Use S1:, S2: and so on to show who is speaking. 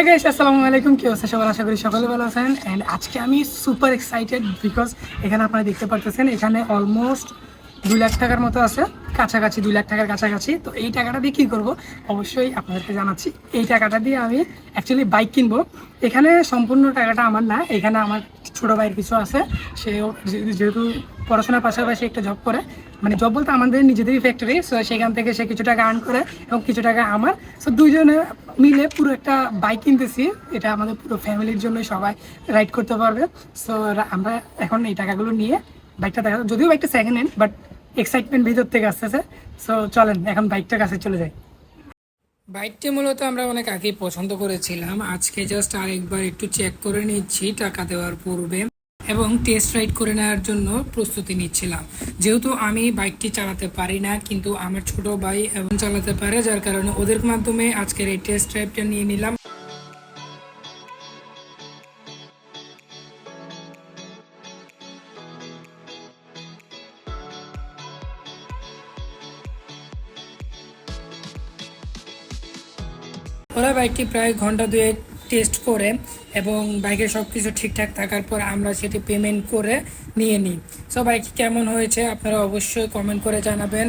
S1: হ্যাঁ গাইস আসসালামু আলাইকুম। কি অবস্থা? সবার আশা করি সকলে ভালো আছেন। অ্যান্ড আজকে আমি সুপার এক্সাইটেড বিকজ এখানে আপনারা দেখতে পারতেছেন, এখানে অলমোস্ট দুই লাখ টাকার মতো আছে। কাছাকাছি দুই লাখ টাকার কাছাকাছি। তো এই টাকাটা দিয়ে কী করব? অবশ্যই আপনাদেরকে জানাচ্ছি। এই টাকাটা দিয়ে আমি অ্যাকচুয়ালি বাইক কিনবো। এখানে সম্পূর্ণ টাকাটা আমার না, এখানে আমার ছোটো ভাইয়ের কিছু আছে। সেও যেহেতু পড়াশোনার পাশাপাশি একটা জব করে। মানে জব বলতে আমাদের নিজেদেরই ফ্যাক্টরি সো সেখান থেকে সে কিছু টাকা আর্ন করে এবং কিছু টাকা আমার। সো দুইজনে মিলে পুরো একটা বাইক কিনতেছি, এটা আমাদের পুরো ফ্যামিলির জন্য সবাই রাইড করতে পারবে। সো আমরা এখন এই টাকাগুলো নিয়ে বাইকটা দেখা যদিও বাইকটা সেকেন্ড হ্যান্ড বাট এক্সাইটমেন্ট ভিতর থেকে আসতেছে। সো চলেন, এখন বাইকটার কাছে চলে যাই। বাইকটি মূলত আমরা অনেক আগেই পছন্দ করেছিলাম। আজকে জাস্ট আরেকবার একটু চেক করে নিচ্ছি টাকা দেওয়ার পূর্বে। এবং টেস্ট রাইড করে নেওয়ার জন্য প্রস্তুতি নিচ্ছিলাম। যেহেতু আমি বাইকটি চালাতে পারি না, কিন্তু আমার ছোট ভাই এবং চালাতে পারে, যার কারণে ওদের মাধ্যমে আজকের এই টেস্ট রাইডটা নিয়ে নিলাম। ওরা বাইকটি প্রায় ঘণ্টা দুয়েক টেস্ট করে এবং বাইকের সব কিছু ঠিকঠাক থাকার পর আমরা সেটি পেমেন্ট করে নিয়ে নিই। সো বাইক কেমন হয়েছে আপনারা অবশ্যই কমেন্ট করে জানাবেন।